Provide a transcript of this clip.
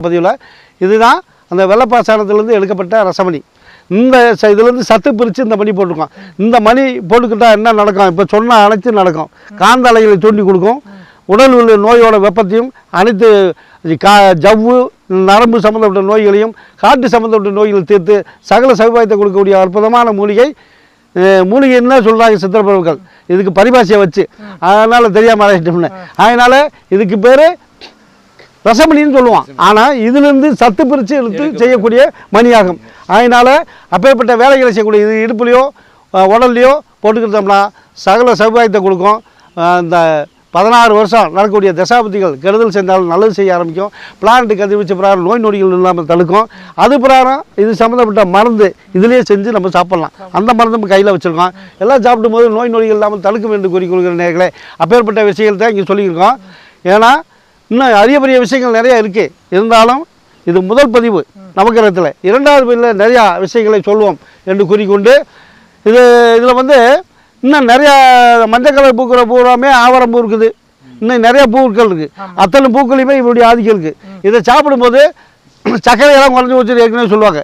பதிவில் இதுதான் அந்த வெள்ளப்பாசனத்துலேருந்து எடுக்கப்பட்ட ரசமணி. இந்த ச- இதுலேருந்து சத்து பிரித்து இந்த மணி போட்டிருக்கோம் இந்த மணி போட்டுக்கிட்டா என்ன நடக்கும்? இப்போ சொன்ன அனைத்து நடக்கும். காந்த அலைகளை தூண்டி கொடுக்கும். உடல் உள்ள நோயோட வெப்பத்தையும் அனைத்து கா ஜவ்வு நரம்பு சம்மந்தப்பட்ட நோய்களையும் காட்டு சம்மந்தப்பட்ட நோய்களை தீர்த்து சகல சௌபாயத்தை கொடுக்கக்கூடிய அற்புதமான மூலிகை மூலிகை என்ன சொல்கிறாங்க சித்திரப்பிரபுக்கள் இதுக்கு பரிபாஷையை வச்சு. அதனால் தெரியாமல் அழைச்சிட்டோம்னு அதனால் இதுக்கு பேர் ரசமணின்னு சொல்லுவான். ஆனால் இதிலிருந்து சத்து பிரித்து எடுத்து செய்யக்கூடிய மணியாகும். அதனால் அப்பேற்பட்ட வேலைகளை செய்யக்கூடிய இது இடுப்புலையோ உடல்லையோ போட்டுக்கிட்டோம்னா சகல சௌபாயத்தை கொடுக்கும். இந்த பதினாறு வருஷம் நடக்கக்கூடிய தசாபதிகள் கெடுதல் செஞ்சாலும் நல்லது செய்ய ஆரம்பிக்கும். பிளான்ட்டு கதிர்வீச்சு பிரகாரம் நோய் நொடிகள் இல்லாமல் தடுக்கும். அது பிரகாரம் இது சம்மந்தப்பட்ட மருந்து இதுலேயே செஞ்சு நம்ம சாப்பிட்லாம். அந்த மருந்து நம்ம கையில் வச்சுருக்கோம். எல்லாம் சாப்பிடும் போது நோய் நொடிகள் இல்லாமல் தடுக்கும் என்று கூறிக்கொள்கிற நேர்களே அப்பேற்பட்ட விஷயங்கள் தான் இங்கே சொல்லியிருக்கோம். ஏன்னா இன்னும் அரிய பெரிய விஷயங்கள் நிறைய இருக்குது இருந்தாலும் இது முதல் பதிவு நவக்கிரகத்தில் இரண்டாவது பதிவில் நிறையா விஷயங்களை சொல்லுவோம் என்று கூறிக்கொண்டு இது இதில் வந்து இன்னும் நிறையா மஞ்சள் கலர் பூக்கிற பூராமே ஆவரம் பூ இருக்குது. இன்னும் நிறைய பூக்கள் இருக்குது அத்தனை பூக்களையுமே இவருடைய ஆதிக்கம் இருக்குது இதை சாப்பிடும்போது சர்க்கரையெல்லாம் குறைஞ்சி வச்சு ஏற்கனவே சொல்லுவாங்க.